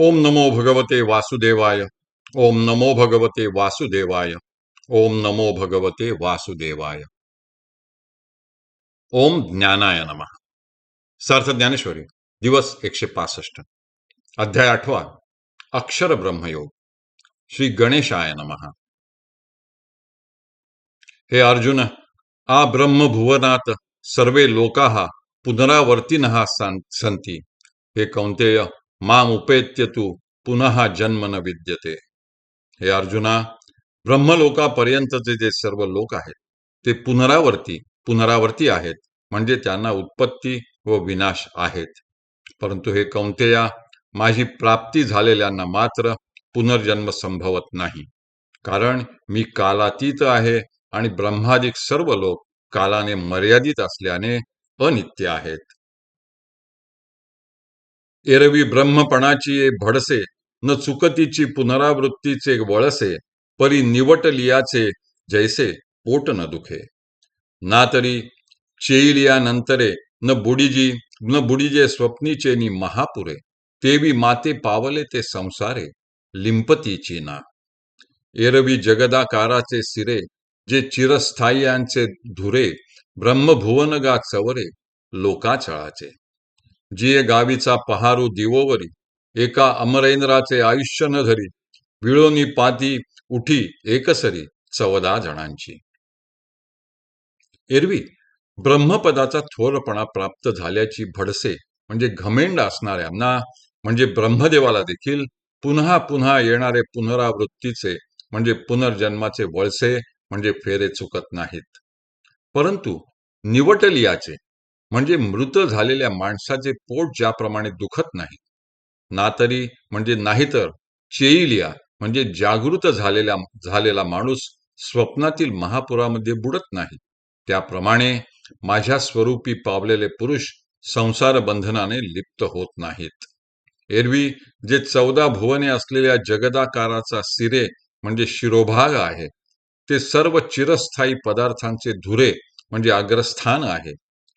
ओम नमो भगवते वासुदेवाय। ओम नमो भगवते वासुदेवाय। ओम नमो भगवते वासुदेवाय। ओम ज्ञानाय नमः। सार्थ ज्ञानेश्वरी दिवस एकशे पासष्ट। अध्याय आठवा अक्षर ब्रह्मयोग। श्री गणेशाय नमः। हे अर्जुन आ ब्रह्मभुवनात सर्वे लोकाः पुनरावर्तिनः सं- सन्ति हे कौंतेय माम उपेत्य तू पुनः जन्म न विद्यते. हे अर्जुना ब्रह्मलोकापर्यंतचे जे सर्व लोक आहेत ते पुनरावर्ती पुनरावर्ती आहेत. म्हणजे त्यांना उत्पत्ती व विनाश आहेत. परंतु हे कौंतेया माझी प्राप्ती झालेल्यांना मात्र पुनर्जन्म संभवत नाही. कारण मी कालातीत आहे आणि ब्रह्मादिक सर्व लोक कालाने मर्यादित असल्याने अनित्य आहेत. एरवी ब्रह्मपणाची भडसे न चुकतीची पुनरावृत्तीचे वळसे परी निवटलियाचे जैसे पोट न दुखे. ना तरी चेईलियानंतरे न बुडीजी न बुडीजे स्वप्नीचे नि महापुरे तेवी माते पावले ते संसारे लिंपतीची ना. एरवी जगदाकाराचे सिरे जे चिरस्थाय्यांचे धुरे ब्रह्मभुवनगा चवरे लोकाचळाचे. जिये गावीचा पहारू दिवोवरी एका अमरेंद्राचे आयुष्य न धरी विळोनी पाती उठी एकसरी चवदा जणांची. एरवी ब्रह्मपदाचा थोरपणा प्राप्त झाल्याची भडसे म्हणजे घमेंड असणाऱ्यांना म्हणजे ब्रह्मदेवाला देखील पुन्हा पुन्हा येणारे पुनरावृत्तीचे म्हणजे पुनर्जन्माचे वळसे म्हणजे फेरे चुकत नाहीत. परंतु निवटलियाचे म्हणजे मृत झालेल्या माणसाचे पोट ज्याप्रमाणे दुखत नाही ना तरी म्हणजे नाहीतर चेईलिया म्हणजे जागृत झालेला झालेला माणूस स्वप्नातील महापुरामध्ये बुडत नाही. त्याप्रमाणे माझ्या स्वरूपी पावलेले पुरुष संसार बंधनाने लिप्त होत नाहीत. एरवी जे चौदा भुवने असलेल्या जगदाकाराचा सिरे म्हणजे शिरोभाग आहे ते सर्व चिरस्थायी पदार्थांचे धुरे म्हणजे अग्रस्थान आहे.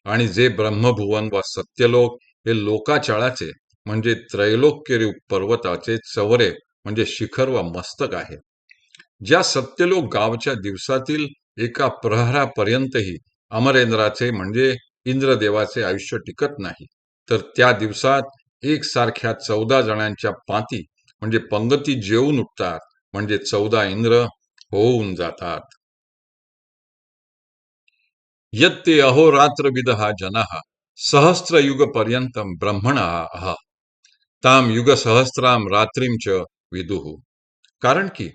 आणि जे ब्रह्मभुवन व सत्यलोक हे लोकाचाळाचे म्हणजे त्रैलोक्यरूप पर्वताचे चवरे म्हणजे शिखर व मस्तक आहे. ज्या सत्यलोक गावच्या दिवसातील एका प्रहरापर्यंतही अमरेंद्राचे म्हणजे इंद्रदेवाचे आयुष्य टिकत नाही तर त्या दिवसात एकसारख्या चौदा जणांच्या पाती म्हणजे पंगती जेवून उठतात म्हणजे चौदा इंद्र होऊन जातात. यत्ते अहोरात्र विदहा जनः सहस्र युग पर्यंतम ब्रह्मणा। ताम युग रात्रीम च विदुः। कारण की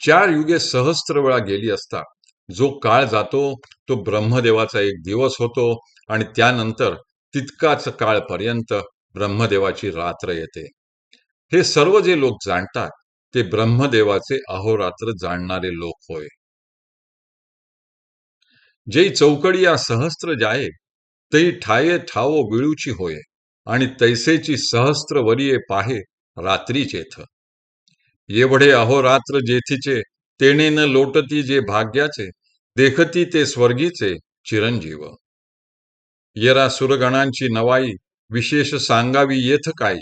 चार युगे सहस्त्र वेळा गेली असता जो काळ जातो तो ब्रह्मदेवाचा एक दिवस होतो आणि त्यानंतर तितकाच काळपर्यंत ब्रह्मदेवाची रात्र येते। हे सर्व जे लोक जाणतात ते ब्रह्मदेवाचे अहोरात्र जाणणारे लोक होय। जे चौकडिया सहस्त्र जाये तै ठाये ठावो विळूची होय आणि तैसेची सहस्त्र वरिये पाहे रात्री चेथ एवढे अहोरात्र जेथीचे तेने न लोटती जे भाग्याचे देखती ते स्वर्गीचे चिरंजीव. येरा सुरगणांची नवाई विशेष सांगावी येथ काही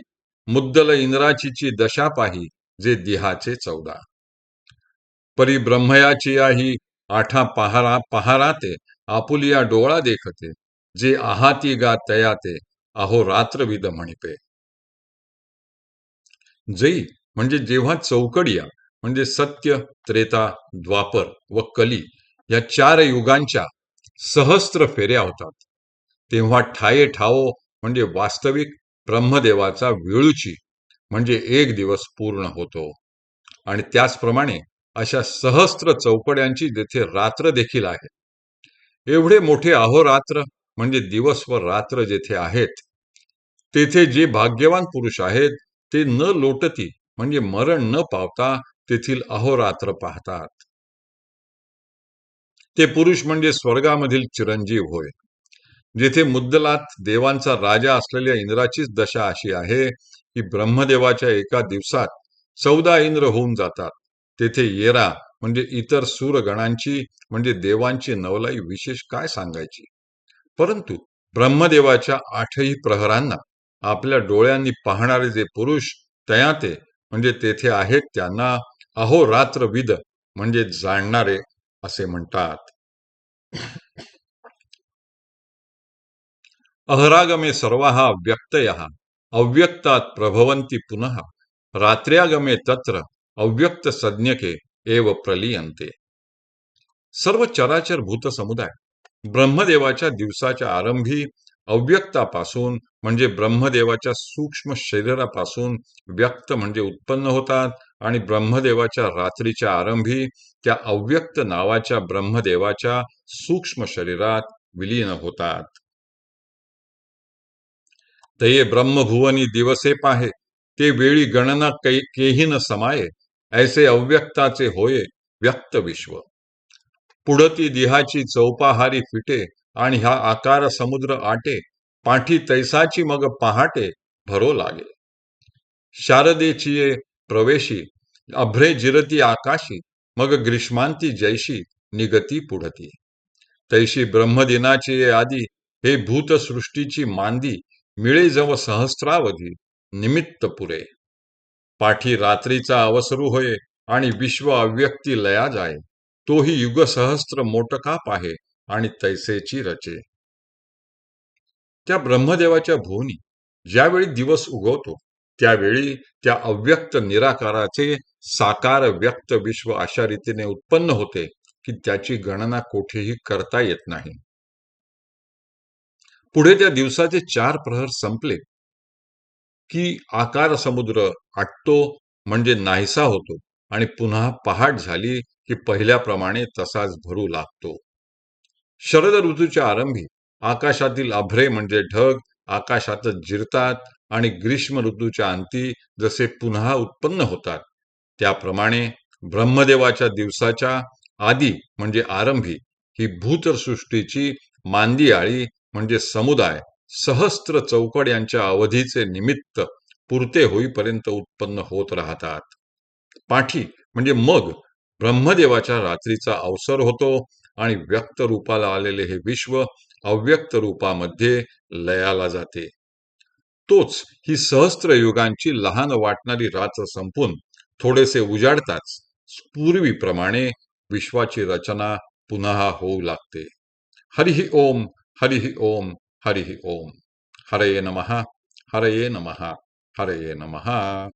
मुद्दल इंद्राचीची दशा पाही जे दिहाचे चौदा. परी ब्रह्मयाची आही आठा पहारा पहाराते आपुलिया डोळा देखते जे आहाती गा तयाते अहो रात्रविद म्हणपे. जई म्हणजे जेव्हा चौकडिया म्हणजे सत्य त्रेता द्वापर व कली या चार युगांच्या सहस्त्र फेऱ्या होतात. तेव्हा ठाये ठावो म्हणजे वास्तविक ब्रह्मदेवाचा वेळूची म्हणजे एक दिवस पूर्ण होतो. आणि त्याचप्रमाणे अशा सहस्त्र चौकड्यांची जेथे रात्र देखील आहे. एवढे मोठे अहोरात्र म्हणजे दिवस व रात्र जेथे आहेत तेथे जे भाग्यवान पुरुष आहेत ते न लोटती म्हणजे मरण न पावता तेथील अहोरात्र पाहतात. ते पुरुष म्हणजे स्वर्गामधील चिरंजीव होय. जेथे मुद्दलात देवांचा राजा असलेल्या इंद्राचीच दशा अशी आहे की ब्रह्मदेवाच्या एका दिवसात चौदा इंद्र होऊन जातात. तेथे येरा म्हणजे इतर सूरगणांची म्हणजे देवांची नवलाई विशेष काय सांगायची? परंतु ब्रह्मदेवाच्या आठही प्रहरांना आपल्या डोळ्यांनी पाहणारे जे पुरुष तयाते म्हणजे तेथे आहेत त्यांना अहोरात्रविद म्हणजे जाणणारे असे म्हणतात. अहरागमे सर्वाहा व्यक्तय अव्यक्तात प्रभवंती पुनः रात्र्यागमे तत्र अव्यक्त संज्ञके एव प्रलियंते सर्व चराचर भूत समुदाय ब्रह्मदेवाच्या दिवसाच्या आरंभी अव्यक्तापासून म्हणजे ब्रह्मदेवाच्या सूक्ष्म शरीरापासून व्यक्त म्हणजे उत्पन्न होतात आणि ब्रह्मदेवाच्या रात्रीच्या आरंभी त्या अव्यक्त नावाच्या ब्रह्मदेवाच्या सूक्ष्म शरीरात विलीन होतात. तये ब्रह्मभुवनी दिवसे पाहे ते वेळी गणना केही न समाये ऐसे अव्यक्ताचे होये व्यक्त विश्व. पुढती दिहाची चौपाहारी फिटे आणि हा आकार समुद्र आटे पाठी तैसाची मग पहाटे भरो लागे. शारदेची प्रवेशी अभ्रे जिरती आकाशी मग ग्रीष्मांती जैशी निगती पुढती. तैशी ब्रह्मदिनाची आदी हे भूतसृष्टीची मांदी मिळे जव सहस्रावधी निमित्त पुरे. पाठी रात्रीचा अवसरू होय आणि विश्व अव्यक्ती लया जाय. तोही युगसहस्त्र मोटका पाहे आणि तैसेची रचे. त्या ब्रह्मदेवाच्या भुवनी ज्यावेळी दिवस उगवतो त्यावेळी त्या अव्यक्त निराकाराचे साकार व्यक्त विश्व अशा रीतीने उत्पन्न होते की त्याची गणना कोठेही करता येत नाही. पुढे त्या दिवसाचे चार प्रहर संपले की आकार समुद्र आटतो म्हणजे नाहीसा होतो आणि पुन्हा पहाट झाली की पहिल्याप्रमाणे तसाच भरू लागतो. शरद ऋतूच्या आरंभी आकाशातील अभ्रे म्हणजे ढग आकाशातच जिरतात आणि ग्रीष्म ऋतूच्या अंती जसे पुन्हा उत्पन्न होतात. त्याप्रमाणे ब्रह्मदेवाच्या दिवसाच्या आधी म्हणजे आरंभी ही भूतसृष्टीची मांदी आळी म्हणजे समुदाय सहस्त्र चौकड यांच्या अवधीचे निमित्त पुरते होईपर्यंत उत्पन्न होत राहतात. पाठी म्हणजे मग ब्रह्मदेवाच्या रात्रीचा अवसर होतो आणि व्यक्त रूपाला आलेले हे विश्व अव्यक्त रूपामध्ये लयाला जाते. तोच ही सहस्त्र युगांची लहान वाटणारी रात्र संपून थोडेसे उजाडताच पूर्वीप्रमाणे विश्वाची रचना पुन्हा होऊ लागते. हरिही ओम हरिहि ओम ハリヒオン。ハレイエナマハ。ハレイエナマハ。ハレイエナマハ。